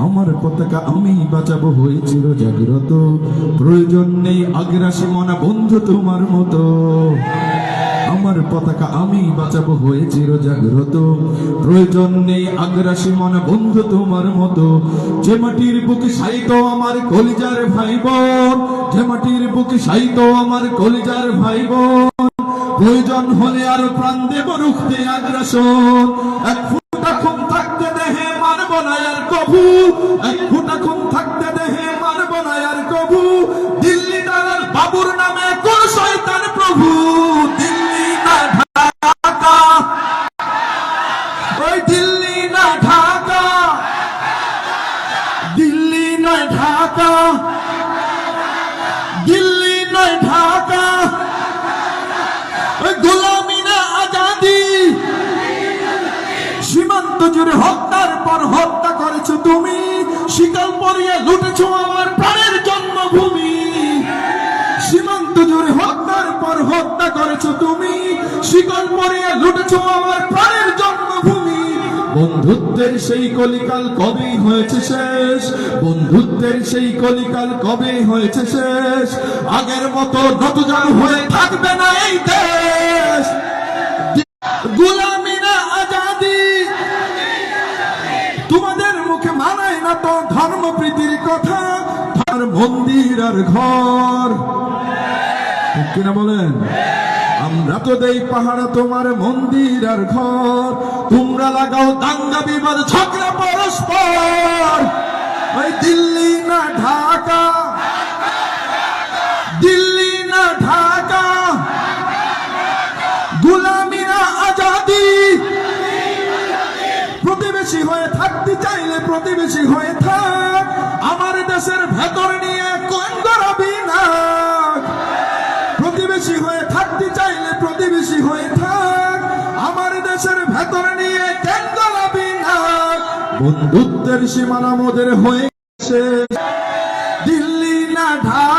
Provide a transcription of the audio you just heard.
আমার পতাকা আমি বাঁচাবো হয়েছিল জাগ্রত। প্রয়োজন নেই আগ্রাসী মনা বন্ধু তোমার মতো। আমার পতাকা আমি বাঁচাবো হয়ে চির জাগ্রত। প্রয়োজন নেই আগ্রাসী মনা বন্ধু তোমার মতো। যে মাটির বুকে সাইতো আমার কলিজার ভাই বোন যে মাটির বুকে সাইতো আমার কলিজার ভাই বোন প্রয়োজন হলে আর প্রাণ দেব রুখতে আগ্রাসন। এক আর কবু, এক ফুটা খুন থাকতে দেহে মারব না আর কবু। দিল্লি দালাল বাবুর নামে কোন শয়তান প্রভু? দিল্লি না ঢাকা। ওই দিল্লি না ঢাকা। দিল্লি নয় ঢাকা। দিল্লি নয় ঢাকা। গোলামি না আজাদি। সীমান্ত জুড়ে করেছ তুমি শিকাল পরিয়ে লুটেছো আমার প্রাণের জন্মভূমি। সীমান্ত জুড়ে হত্যার পর হত্যা করেছ তুমি। শিকল পরিয়ে লুটেছো আমার প্রাণের জন্মভূমি। বন্ধুত্বের সেই কলিকাল কবেই হয়েছে শেষ? বন্ধুত্বের সেই কলিকাল কবেই হয়েছে শেষ? আগের মতো নতজান হয়ে থাকবে না এই দেশ। গুলামি না আজাদি। তোমাদের মুখে মানায় না তো ধর্ম প্রীতির কথা। তার মন্দির আর ঘর। কিনা বলেন? আমরা তো দেই পাহাড়া তোমার মন্দির আর ঘর। তোমরা লাগাও দাঙ্গা বিবাদ, ঝগড়া পরস্পর। ওই দিল্লি না ঢাকা? দিল্লি না ঢাকা? গুলামি না আজাদি? প্রতিবেশী হয়ে থাকতে চাইলে প্রতিবেশী হয়ে থাক। আমার দেশের ভেতর নিয়ে কোন গড়াবি না। প্রতিবেশী হয়ে থাকতে চাইলে প্রতিবেশী হয়ে থাক। আমার দেশের ভেতর নিয়ে কেন গড়াবি না। বন্ধুত্বের সীমানা মোদের হয়ে গেছে। দিল্লি না ঢাকা